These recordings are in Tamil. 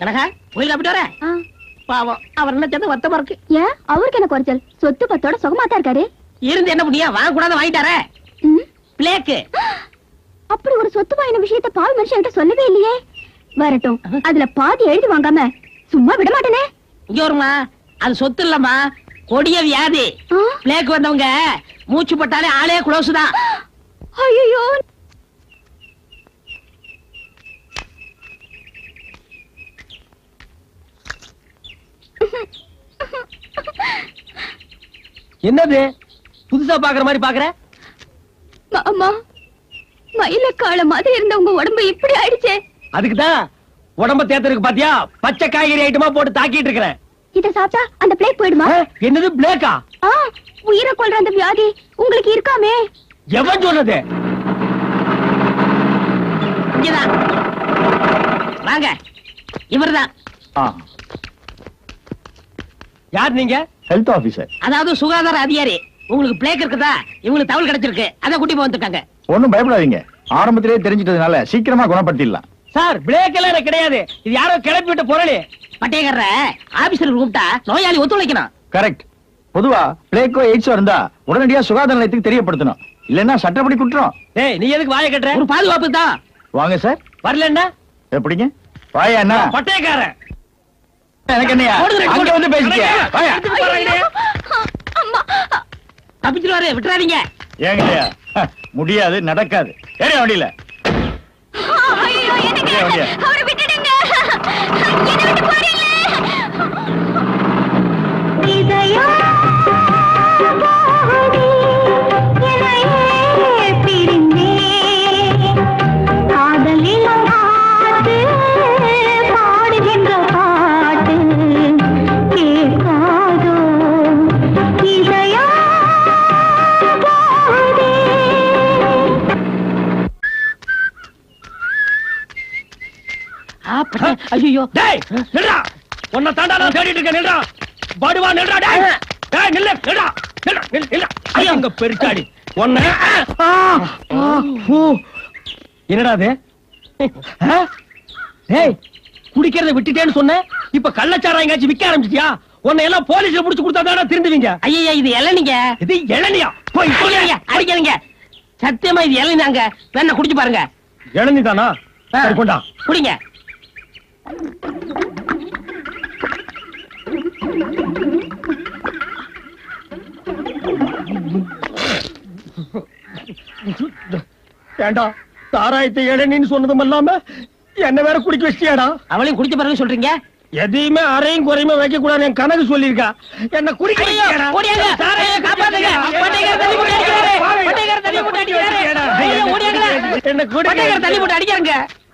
கனகா கோயிலுக்கு போயிட்டு வர. பாவம் அவர் என்ன சேர்ந்து வருத்தமா இருக்கு ஏன் அவருக்கு என்ன குறைச்சல்? சொத்து பத்தோட சுகமா தான் இருக்காரு. இருந்து என்ன பண்ணியா? வாங்க கூடாது வாங்கிட்டாரே. பிளேக்கு. அப்படி ஒரு சொத்து வாங்கின விஷயத்த பாவி மனுஷன்கிட்ட சொல்லவே இல்லையே. வரட்டும் அதுல பாதி எழுதி வாங்காம சும்மா விட மாட்டேனே. இங்க வருமா? அது சொத்து இல்லம்மா. கொடிய வியாதி? பிளேக்கு வந்தவங்க மூச்சு பட்டாலே ஆளே குளோஸ் தான். ஐயையோ என்னது? புதுசா பாக்குற மாதிரி பாக்குற? மாமா மயில காளை மாதிரி இருந்த உங்க உடம்பு இப்படி ஆயிடுச்சே. அதுக்குதான் உடம்ப தேத்தருக்கு பாத்தியா? பச்சை காய்கறி ஐட்டமா போட்டு தாக்கிட்டு இருக்கிறேன். இத சாப்பிட்டா அந்த பிளேக் போயிடுமா? என்னது பிளேக்கா? உயிரை கொல்ற அந்த வியாதி உங்களுக்கு இருக்காமே. எவன் சொன்னது? இங்கதான். வாங்க. இவர்தான். யார் நீங்க? ஹெல்த் ஆபீசர் அதாவது சுகாதார அதிகாரி. உங்களுக்கு பிளேக் இருக்குதா? இவங்களுக்கு தகவல் கிடைச்சிருக்கு. அதை கூட்டி போய் வந்துருக்காங்க ஒண்ணும் பயப்படாதீங்க. ஆரம்பத்திலேயே தெரிஞ்சிட்டதுனால சீக்கிரமா குணப்படுத்திடலாம். சார் பிளேக் எல்லாம் எனக்கு கிடையாது. இது யாரோ கிளப்பி விட்ட பொருள். பட்டேகர்ற ஆபீசர் கூப்பிட்டா நோயாளி ஒத்துழைக்கணும். கரெக்ட் பொதுவா பிளேக்கோ எய்ட்ஸோ இருந்தா உடனடியா சுகாதார நிலையத்துக்கு தெரியப்படுத்தணும். இல்லன்னா சட்டப்படி குற்றம். டேய் நீ எதுக்கு வாயை கட்டுற? ஒரு பாதுகாப்பு தான். வாங்க சார். வரலன்னா? எப்படிங்க? வாயா அண்ணா. பட்டேக்காரன் எனக்கு வந்து பேசிட்டியா தப்பிச்சிருவாரு விட்டுறாதீங்க. ஏங்கய்யா முடியாது நடக்காது. ஏறியா வண்டியில? ஐயோ. டேய் நில்றா. உன்னை தாண்டா நான் தேடிட்டு இருக்கேன் நில்றா. பாடுவா நில்றா டேய். டேய் நில்லு நில்றா. நில்றா நில்றா ஐயோ உங்க பெருச்சாடி. உன்னை. என்னடா அது? டேய் குடிக்கிறத விட்டுட்டேன்னு சொன்னேன். இப்ப கள்ளச்சாரா எங்கேயாச்சும் விக்க ஆரம்பிச்சிட்டியா? உன்னை எல்லாம் போலீஸ்ல புடிச்சு கொடுத்தா தானே திருந்துவீங்க? ஐயா இது இளநீங்க. இது இளநியா? போய் அடிக்காதீங்க, சத்தியமா இது இளநீங்க வேணா குடிச்சு பாருங்க. இளநி தானா கொண்டா. குடிங்க. ஏண்டா சாராயத்தை ஏழனின்னு சொன்னதும் இல்லாம என்ன வேற குடிக்க வச்சியாடா அவளையும் குடிக்க பிறகு சொல்றீங்க? எதையுமே அறையும் குறையுமே வைக்க கூடாது என் கணக்கு சொல்லிருக்கா என்ன குடிக்க என்ன குடி தள்ளி போட்டு அடிக்காங்க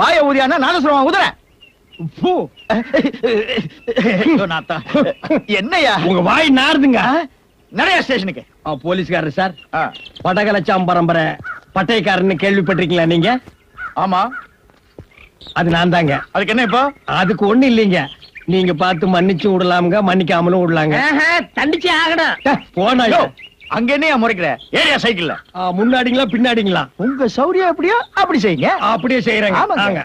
வாய ஊதியானா நானும் சொல்லுவான் நாத்தா. என்னய்யா உங்க வாய் நாறுதுங்க. நிறைய ஸ்டேஷனுக்கு? போலீஸ்காரர் சார். படகலச்சாம் பரம்பரை பட்டைக்காரன்னு கேள்விப்பட்டிருக்கீங்களா நீங்க? ஆமா. அது நான் தாங்க. அதுக்கு என்ன இப்போ? அதுக்கு ஒண்ணு இல்லைங்க. நீங்க பார்த்து மன்னிச்சு விடலாமுங்க மன்னிக்காமலும் விடலாங்க. தண்டிச்சே ஆகணும். டே, போனா யோ, அங்க என்னையா முறைக்கிற? ஏரியா சைக்கிள்ல. முன்னாடிங்களா பின்னாடிங்களா? உங்க சௌரியம் எப்படியோ அப்படி செய்யுங்க. அப்படியே செய்யறேங்க ஆமாங்க. வாங்க.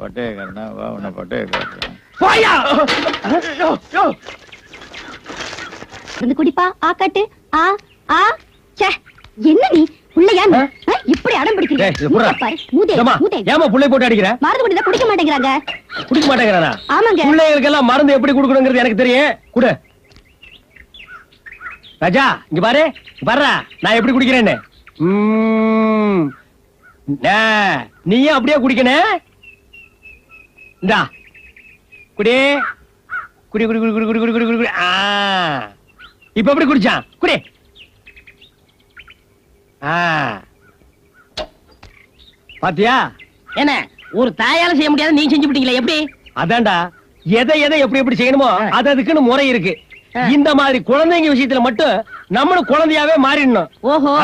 பட்டேக்காரனா வா உன்னை பட்டேக்காரன் போயா! யோ, யோ. வந்து குடிப்பா. ஆ காட்டு. ஆ ஆ ச்சே. என்ன நீ? இப்படி அடம் பிடிக்கிறீங்க புள்ளை போட்டு அடிக்கிற? மருந்து குடிக்க மாட்டேங்கிறாங்க. குடிக்க மாட்டேங்கிறானா? ஆமாங்க. பிள்ளைகளுக்கு எல்லாம் மருந்து எப்படி கொடுக்கணுங்கிறது எனக்கு தெரியும். குடு. ராஜா இங்க பாரு பாருடா நான் எப்படி குடிக்கிறேன்னு? நீயும் அப்படியே குடிக்கணும் இந்தா. குடி. குடி குடி குடி குடி குடி குடி குடி குடி குடி. ஆ. இப்ப எப்படி குடிச்சான்? குடி. ஆ. பாத்தியா? என்ன ஒரு தாயால செய்ய முடியாது நீங்க செஞ்சு விட்டீங்களே எப்படி? அதான்டா. எதை எதை எப்படி எப்படி செய்யணுமோ அது அதுக்குன்னு முறை இருக்கு. இந்த மாதிரி குழந்தைங்க விஷயத்துல மட்டும் நம்மளும் குழந்தையாவே மாறிடணும். ஓஹோ.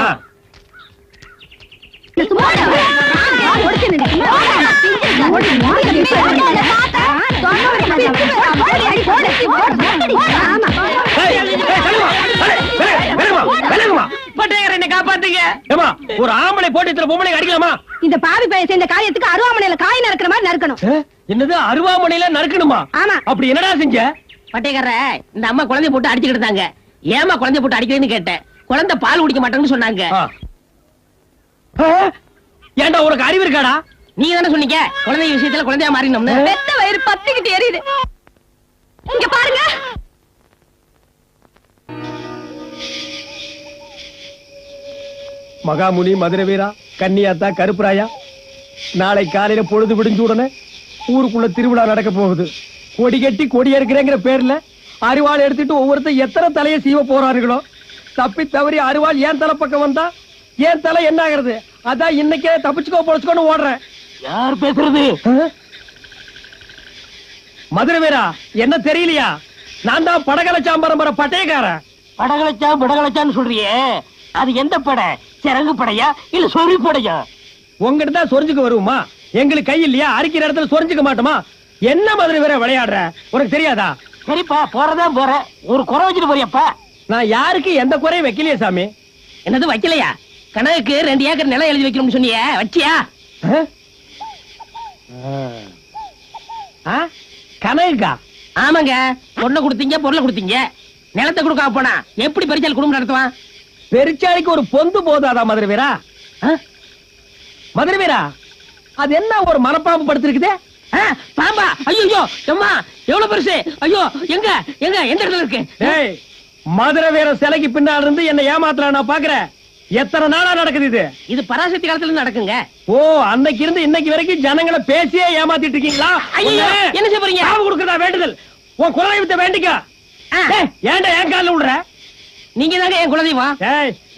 ஒரு ஆம்பளை போட்டு பொம்பளை அடிக்கலாமா? இந்த பாவி பையன் செஞ்ச காரியத்துக்கு அருவாமனையில காய் நறுக்கிற மாதிரி நறுக்கணும். என்னது அருவாமனையில நறுக்கணுமா? ஆமா. அப்படி என்னடா செஞ்ச? பட்டேகர இந்த அம்மா குழந்தைய போட்டு அடிச்சுக்கிட்டு இருந்தாங்க. ஏமா குழந்தைய போட்டு அடிக்கிறேன்னு கேட்டேன். குழந்தை பால் குடிக்க மாட்டேன்னு சொன்னாங்க? ஏன்டா உனக்கு அறிவு இருக்காடா? நீங்க தானே சொன்னீங்க? குழந்தை விஷயத்துல குழந்தையா மாறினோம்னு பெத்த வயிறு பத்திக்கிட்டு எரியுது. இங்க பாருங்க. மகாமுனி மதுரை வீரா கன்னியாத்தா கருப்புராயா நாளை காலையில பொழுது விடிஞ்ச உடனே ஊருக்குள்ள திருவிழா நடக்க போகுது. கொடி கட்டி கொடி இருக்கிறேங்கிற பேர்ல அரிவாள் எடுத்துட்டு ஒவ்வொருத்தர் எத்தனை தலையை சீவ போறார்களோ தப்பி தவறி அரிவாள் ஏன் தலை பக்கம் வந்தா? ஏன் தலை என்ன ஆகுறது? அதான் இன்னைக்கே தப்பிச்சுக்கோ பொழைச்சுக்கோன்னு ஓடுறேன். யார் பேசுறது? மதுரை வீரா என்ன தெரியலையா? நான் தான் படகல சாம்பரம்பர பட்டயக்காரன். படகலச்சா படகலச்சான்னு சொல்றியே. அது எந்த படை? சிறகு படையா இல்ல சொறி படையா? உங்ககிட்ட தான் சொரிஞ்சுக்க வருவோமா? எங்களுக்கு கை இல்லையா? அரிக்கிற இடத்துல சொரிஞ்சுக்க மாட்டோமா? என்ன மதுரை வீர விளையாடுற? உனக்கு தெரியாதா? சரிப்பா போறதா போற ஒரு குறை வச்சுட்டு போறியப்பா நான் யாருக்கு எந்த குறையும் வைக்கலையே சாமி. என்னது வைக்கலையா? கனவுக்கு ரெண்டு ஏக்கர் நிலம் எழுதி வைக்கணும்னு சொன்னியே வச்சியா? கனகுக்கா ஆமாங்க. பொண்ணை கொடுத்தீங்க பொருளை கொடுத்தீங்க. நிலத்தை கொடுக்காம போனா எப்படி பரிசல் குடும்பம் நடத்துவான்? பெருச்சாளிக்கு ஒரு பொந்து போதாதா மதுரை வீரா? மதுரை வீரா அது என்ன ஒரு மனப்பாம்பு படுத்திருக்குதே? பாம்பா. ஐயோ அம்மா எவ்வளவு பெருசு? ஐயோ எங்க எங்க எந்த இடத்துல இருக்கு? ஏய் மதுரை வீர சிலைக்கு பின்னால இருந்து என்ன ஏமாத்தலாம் நான் பாக்குறேன். எத்தனை நாளா நடக்குது இது? இது பராசக்தி காலத்துல இருந்து நடக்குங்க. ஓ அன்னைக்கு இருந்து இன்னைக்கு வரைக்கும் ஜனங்களை பேசியே ஏமாத்திட்டு இருக்கீங்களா? ஐயோ, என்ன செய்ய போறீங்க? சாவு கொடுக்கறதா வேண்டுதல். உன் குலதெய்வத்தை வேண்டிக்க. ஏன்டா என் கால்ல விடுற நீங்க தாங்க என் குலதெய்வம்.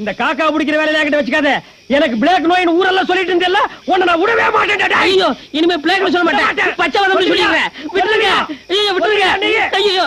இந்த காக்கா பிடிக்கிற வேலையில என்கிட்ட வச்சுக்காத. எனக்கு பிளாக் நோயின் ஊரெல்லாம் சொல்லிட்டு இருந்தேல்ல உன்னை நான் விடவே மாட்டேன் ஐயோ இனிமே பிளேக்ல சொல்ல மாட்டேன். பச்சை வதம் சொல்லிடுறேன். விட்டுருங்க. ஐயோ விட்டுருங்க. ஐயோ.